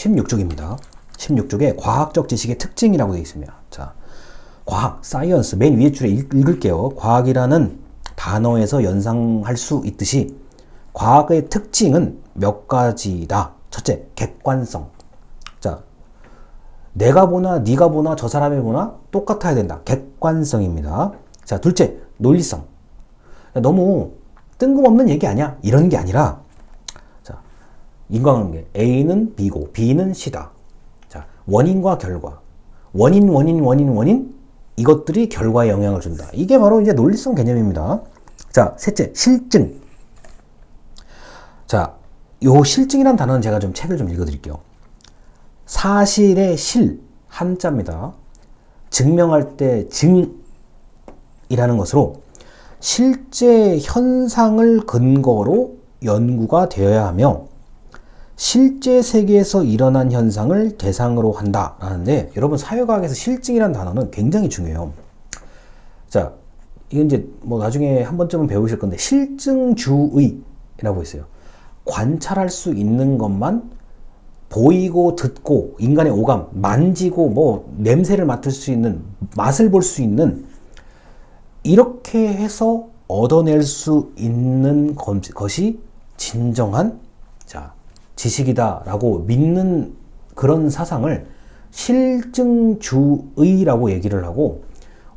16쪽입니다. 16쪽에 과학적 지식의 특징이라고 되어 있습니다. 자, 과학, 사이언스 맨 위에 줄에 읽, 읽을게요. 과학이라는 단어에서 연상할 수 있듯이 과학의 특징은 몇 가지다. 첫째, 객관성. 자, 내가 보나 네가 보나 저 사람이 보나 똑같아야 된다. 객관성입니다. 자, 둘째, 논리성. 너무 뜬금없는 얘기 아니야. 이런 게 아니라 자, 인과관계 A는 B고 B는 C다. 자, 원인과 결과. 원인 원인 원인 원인 이것들이 결과에 영향을 준다. 이게 바로 이제 논리성 개념입니다. 자, 셋째, 실증. 자, 요 실증이란 단어는 제가 좀 책을 좀 읽어 드릴게요. 사실의 실 한자입니다. 증명할 때 증이라는 것으로 실제 현상을 근거로 연구가 되어야 하며 실제 세계에서 일어난 현상을 대상으로 한다라는데 여러분 사회과학에서 실증이라는 단어는 굉장히 중요해요. 자, 이건 이제 뭐 나중에 한 번쯤은 배우실 건데 실증주의라고 있어요. 관찰할 수 있는 것만 보이고 듣고 인간의 오감, 만지고 뭐 냄새를 맡을 수 있는 맛을 볼 수 있는 이렇게 해서 얻어낼 수 있는 것이 진정한 자 지식이다라고 믿는 그런 사상을 실증주의라고 얘기를 하고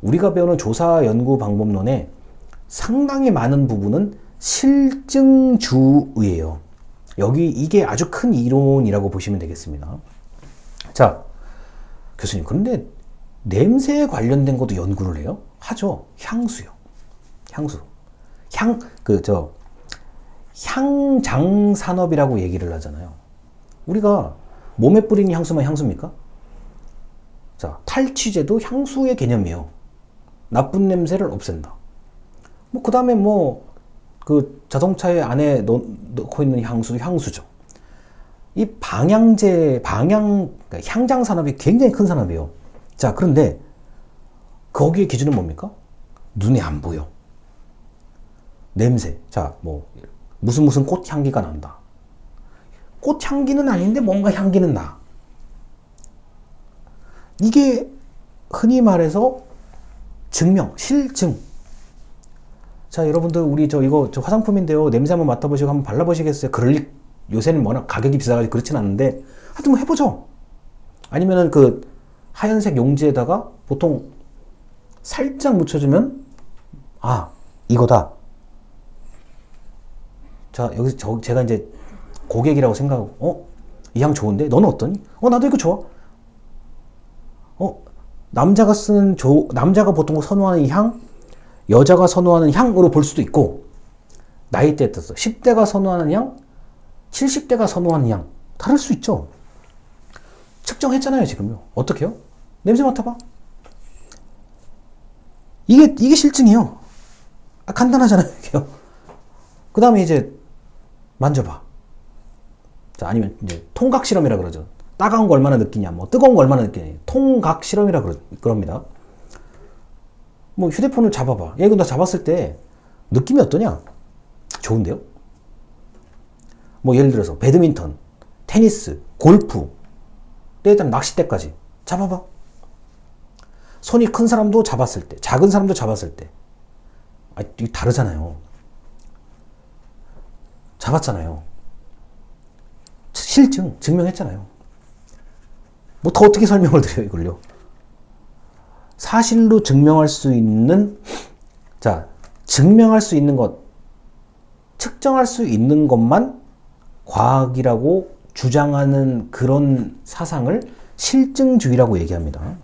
우리가 배우는 조사 연구 방법론에 상당히 많은 부분은 실증주의예요. 여기 이게 아주 큰 이론이라고 보시면 되겠습니다. 자, 교수님, 그런데 냄새에 관련된 것도 연구를 해요? 하죠. 향수요. 향수. 향, 그, 저, 향장 산업이라고 얘기를 하잖아요. 우리가 몸에 뿌리는 향수만 향수입니까? 자, 탈취제도 향수의 개념이에요. 나쁜 냄새를 없앤다. 뭐, 그 다음에 뭐, 그 자동차에 안에 넣, 고 있는 향수, 향수죠. 이 방향제, 방향, 그러니까 향장 산업이 굉장히 큰 산업이에요. 자, 그런데 거기에 기준은 뭡니까? 눈에 안 보여. 냄새. 자, 뭐, 무슨 무슨 꽃 향기가 난다. 꽃 향기는 아닌데 뭔가 향기는 나. 이게 흔히 말해서 증명, 실증. 자, 여러분들 우리 저 이거 저 화장품인데요. 냄새 한번 맡아보시고 한번 발라보시겠어요? 그럴 요새는 워낙 가격이 비싸가지고 그렇진 않은데 하여튼 뭐 해보죠. 아니면은 그 하얀색 용지에다가 보통 살짝 묻혀주면 아 이거다. 자, 여기서 저, 제가 이제 고객이라고 생각하고, 어? 이 향 좋은데? 너는 어떠니? 어, 나도 이거 좋아. 어? 남자가 쓰는 조, 남자가 보통 선호하는 이 향, 여자가 선호하는 향으로 볼 수도 있고, 나이대에 따라서 10대가 선호하는 향, 70대가 선호하는 향, 다를 수 있죠. 측정했잖아요, 지금요. 어떻게요? 냄새 맡아봐. 이게, 이게 실증이에요. 아, 간단하잖아요, 이게요. 그 다음에 이제 만져봐. 자, 아니면 이제 통각 실험이라 그러죠. 따가운 거 얼마나 느끼냐, 뭐 뜨거운 거 얼마나 느끼냐. 통각 실험이라 그러, 그럽니다. 뭐 휴대폰을 잡아봐. 야, 이거 나 잡았을 때 느낌이 어떠냐? 좋은데요? 뭐 예를 들어서 배드민턴, 테니스, 골프, 일단 낚싯대까지 잡아봐. 손이 큰 사람도 잡았을 때, 작은 사람도 잡았을 때. 아, 이게 다르잖아요. 잡았잖아요. 실증, 증명했잖아요. 뭐 더 어떻게 설명을 드려요, 이걸요? 사실로 증명할 수 있는, 자, 증명할 수 있는 것, 측정할 수 있는 것만 과학이라고 주장하는 그런 사상을 실증주의라고 얘기합니다.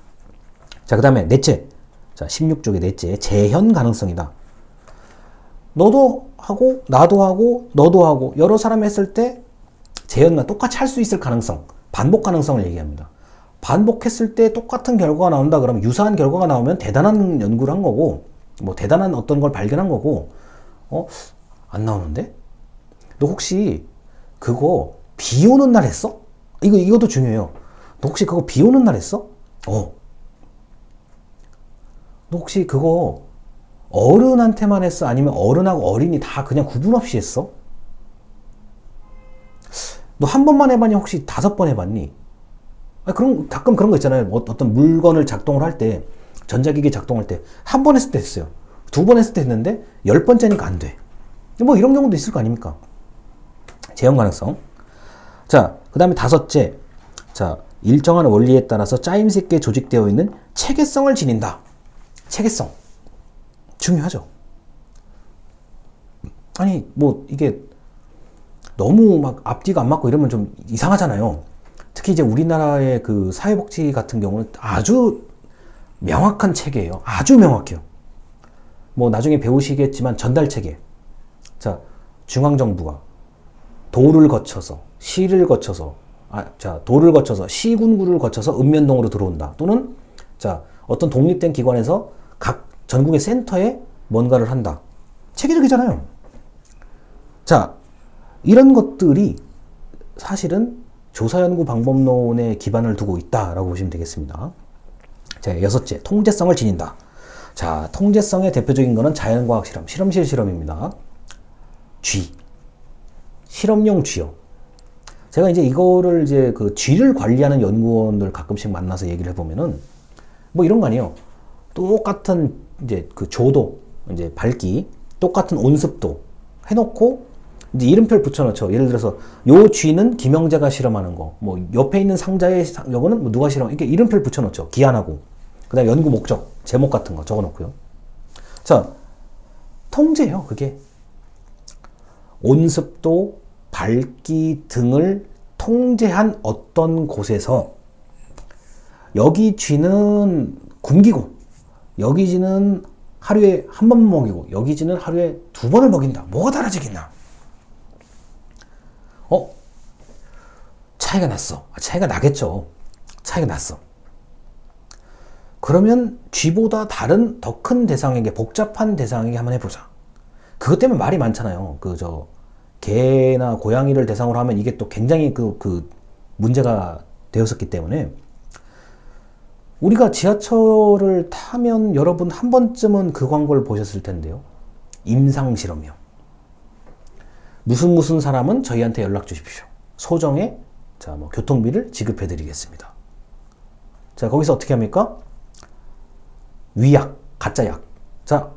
자, 그 다음에 넷째. 자, 16쪽의 넷째. 재현 가능성이다. 너도 하고 나도 하고 너도 하고 여러 사람이 했을 때 재현과 똑같이 할 수 있을 가능성, 반복 가능성을 얘기합니다. 반복했을 때 똑같은 결과가 나온다 그러면 유사한 결과가 나오면 대단한 연구를 한 거고 뭐 대단한 어떤 걸 발견한 거고 어? 안 나오는데? 너 혹시 그거 비 오는 날 했어? 이거 이것도 중요해요. 너 혹시 그거 비 오는 날 했어? 어. 너 혹시 그거 어른한테만 했어? 아니면 어른하고 어린이 다 그냥 구분 없이 했어? 너 한 번만 해봤니? 혹시 다섯 번 해봤니? 아, 그런, 가끔 그런 거 있잖아요. 뭐 어떤 물건을 작동을 할 때, 전자기기 작동할 때, 한 번 했을 때 했어요. 두 번 했을 때 했는데, 열 번째니까 안 돼. 뭐 이런 경우도 있을 거 아닙니까? 재현 가능성. 자, 그 다음에 다섯째. 자, 일정한 원리에 따라서 짜임새 있게 조직되어 있는 체계성을 지닌다. 체계성. 중요하죠. 아니, 뭐, 이게 너무 막 앞뒤가 안 맞고 이러면 좀 이상하잖아요. 특히 이제 우리나라의 그 사회복지 같은 경우는 아주 명확한 체계예요. 아주 명확해요. 뭐 나중에 배우시겠지만 전달 체계. 자, 중앙정부가 도를 거쳐서 시를 거쳐서 아, 자, 도를 거쳐서 시군구를 거쳐서 읍면동으로 들어온다. 또는 자, 어떤 독립된 기관에서 각 전국의 센터에 뭔가를 한다. 체계적이잖아요. 자, 이런 것들이 사실은 조사연구 방법론에 기반을 두고 있다라고 보시면 되겠습니다. 자, 여섯째, 통제성을 지닌다. 자, 통제성의 대표적인 것은 자연과학 실험, 실험실 실험입니다. 쥐. 실험용 쥐요. 제가 이제 이거를 이제 그 쥐를 관리하는 연구원들 가끔씩 만나서 얘기를 해보면은 뭐 이런 거 아니에요. 똑같은 이제 그 조도, 이제 밝기, 똑같은 온습도 해놓고 이제 이름표를 붙여놓죠. 예를 들어서 요 쥐는 김영재가 실험하는 거, 뭐 옆에 있는 상자에 요거는 뭐 누가 실험, 이렇게 이름표를 붙여놓죠. 기한하고 그다음 연구 목적, 제목 같은 거 적어놓고요. 자, 통제요. 그게 온습도, 밝기 등을 통제한 어떤 곳에서 여기 쥐는 굶기고 여기 쥐는 하루에 한 번 먹이고 여기 쥐는 하루에 두 번을 먹인다. 뭐가 달라지겠나? 어? 차이가 났어. 아, 차이가 나겠죠. 차이가 났어. 그러면 쥐보다 다른 더 큰 대상에게 복잡한 대상에게 한번 해보자. 그것 때문에 말이 많잖아요. 그 저 개나 고양이를 대상으로 하면 이게 또 굉장히 그, 그 문제가 되었었기 때문에 우리가 지하철을 타면 여러분 한 번쯤은 그 광고를 보셨을 텐데요. 임상 실험이요. 무슨 무슨 사람은 저희한테 연락 주십시오. 소정의 자, 뭐 교통비를 지급해 드리겠습니다. 자, 거기서 어떻게 합니까? 위약, 가짜 약. 자,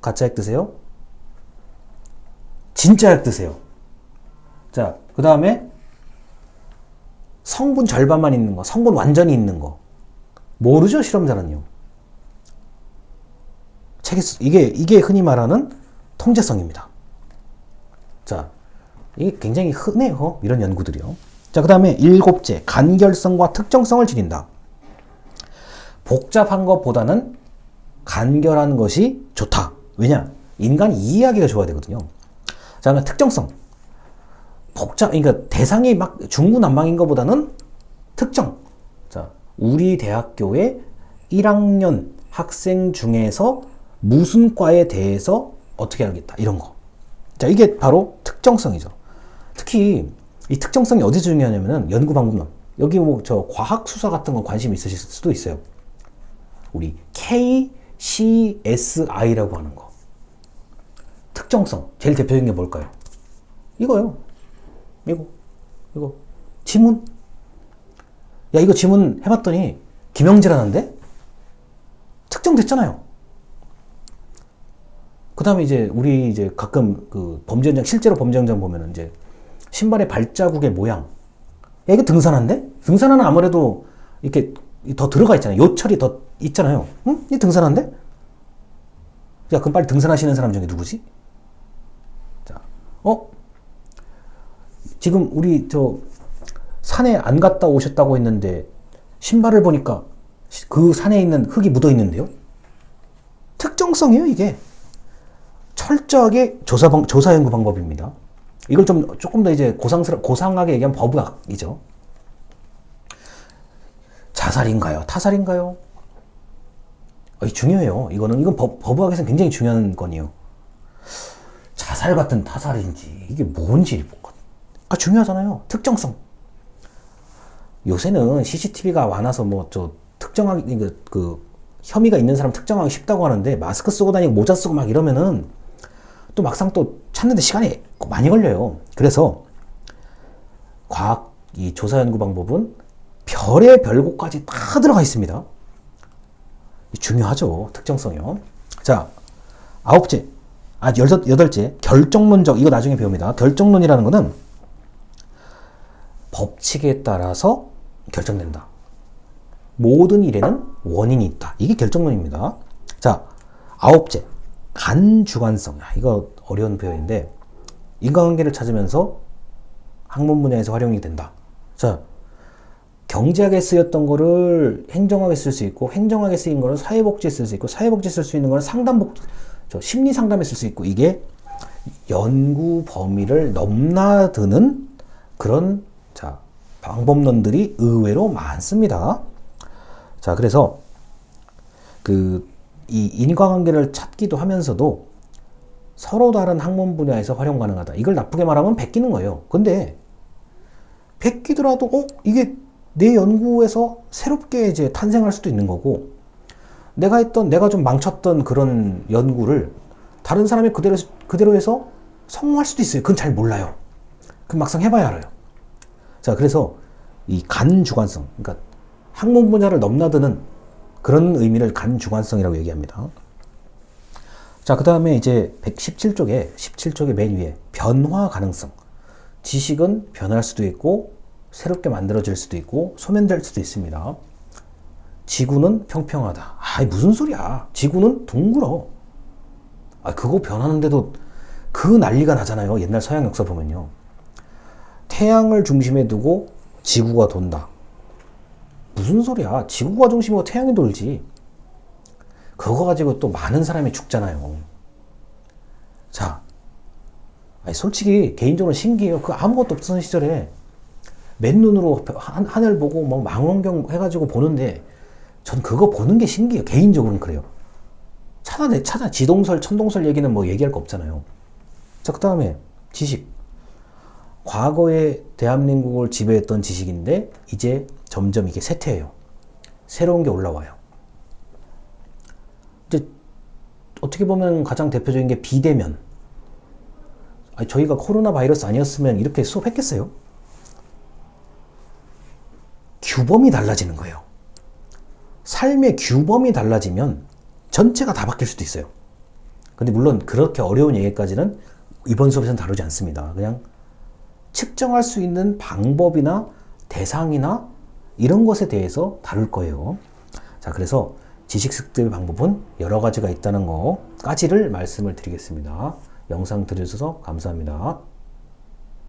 가짜 약 드세요. 진짜 약 드세요. 자, 그 다음에 성분 절반만 있는 거, 성분 완전히 있는 거. 모르죠, 실험자는요. 책에, 이게, 이게 흔히 말하는 통제성입니다. 자, 이게 굉장히 흔해요. 이런 연구들이요. 자, 그 다음에 일곱째, 간결성과 특정성을 지닌다. 복잡한 것보다는 간결한 것이 좋다. 왜냐? 인간이 이해하기가 좋아야 되거든요. 자, 그러면 특정성. 복잡, 그러니까 대상이 막 중구난방인 것보다는 특정. 자, 우리 대학교의 1학년 학생 중에서 무슨 과에 대해서 어떻게 알겠다. 이런 거. 자, 이게 바로 특정성이죠. 특히 이 특정성이 어디 중요하냐면은 연구 방법론. 여기 뭐 저 과학 수사 같은 거 관심 있으실 수도 있어요. 우리 KCSI라고 하는 거. 특정성. 제일 대표적인 게 뭘까요? 이거요. 이거. 이거. 지문. 야, 이거 지문 해봤더니 김영재라는데? 특정됐잖아요. 그 다음에 이제 우리 이제 가끔 그 범죄 현장, 실제로 범죄 현장 보면은 이제 신발의 발자국의 모양. 야, 이거 등산한데? 등산화는 아무래도 이렇게 더 들어가 있잖아요. 요철이 더 있잖아요. 응? 이 등산한데? 야, 그럼 빨리 등산하시는 사람 중에 누구지? 자, 어? 지금 우리 저 산에 안 갔다 오셨다고 했는데 신발을 보니까 그 산에 있는 흙이 묻어 있는데요? 특정성이에요, 이게. 철저하게 조사 방, 조사 연구 방법입니다. 이걸 좀 조금 더 이제 고상스러 고상하게 얘기하면 법학이죠. 자살인가요? 타살인가요? 어, 중요해요. 이거는 이건 법, 법학에서는 굉장히 중요한 건이요. 자살 같은 타살인지 이게 뭔지 아 중요하잖아요. 특정성. 요새는 CCTV가 많아서 뭐 저 특정하기 그, 그 혐의가 있는 사람 특정하기 쉽다고 하는데 마스크 쓰고 다니고 모자 쓰고 막 이러면은 또 막상 또 찾는데 시간이 많이 걸려요. 그래서 과학 이 조사 연구 방법은 별의 별곡까지 다 들어가 있습니다. 중요하죠. 특정성이요. 자, 아홉째. 아, 여덟, 여덟째. 결정론적. 이거 나중에 배웁니다. 결정론이라는 거는 법칙에 따라서 결정된다. 모든 일에는 원인이 있다. 이게 결정론입니다. 자, 아홉째. 간주관성. 야, 이거 어려운 표현인데, 인과관계를 찾으면서 학문 분야에서 활용이 된다. 자, 경제학에 쓰였던 거를 행정학에 쓸 수 있고, 행정학에 쓰인 거를 사회복지에 쓸 수 있고, 사회복지에 쓸 수 있는 거를 상담복, 저 심리 상담에 쓸 수 있고, 이게 연구 범위를 넘나드는 그런, 자, 방법론들이 의외로 많습니다. 자, 그래서 그, 이 인과관계를 찾기도 하면서도 서로 다른 학문 분야에서 활용 가능하다. 이걸 나쁘게 말하면 베끼는 거예요. 근데 베끼더라도 어 이게 내 연구에서 새롭게 이제 탄생할 수도 있는 거고 내가 했던 내가 좀 망쳤던 그런 연구를 다른 사람이 그대로 그대로 해서 성공할 수도 있어요. 그건 잘 몰라요. 그 막상 해봐야 알아요. 자 그래서 이 간 주관성 그러니까 학문 분야를 넘나드는 그런 의미를 간 주관성이라고 얘기합니다. 자, 그 다음에 이제 117쪽에, 17쪽의 맨 위에 변화 가능성. 지식은 변할 수도 있고, 새롭게 만들어질 수도 있고, 소멸될 수도 있습니다. 지구는 평평하다. 아, 무슨 소리야. 지구는 둥글어. 아, 그거 변하는데도 그 난리가 나잖아요. 옛날 서양 역사 보면요. 태양을 중심에 두고 지구가 돈다. 무슨 소리야. 지구가 중심이고 태양이 돌지. 그거 가지고 또 많은 사람이 죽잖아요. 자, 솔직히 개인적으로 신기해요. 그 아무것도 없던 시절에 맨눈으로 하- 하늘 보고 뭐 망원경 해가지고 보는데 전 그거 보는 게 신기해요. 개인적으로는 그래요. 찾아내, 찾아, 지동설, 천동설 얘기는 뭐 얘기할 거 없잖아요. 자, 그 다음에 지식. 과거에 대한민국을 지배했던 지식인데 이제 점점 이게 쇠퇴해요. 새로운 게 올라와요. 이제 어떻게 보면 가장 대표적인 게 비대면. 아니, 저희가 코로나 바이러스 아니었으면 이렇게 수업했겠어요? 규범이 달라지는 거예요. 삶의 규범이 달라지면 전체가 다 바뀔 수도 있어요. 근데 물론 그렇게 어려운 얘기까지는 이번 수업에서는 다루지 않습니다. 그냥 측정할 수 있는 방법이나 대상이나 이런 것에 대해서 다룰 거예요. 자, 그래서 지식 습득 방법은 여러 가지가 있다는 거까지를 말씀을 드리겠습니다. 영상 들으셔서 감사합니다.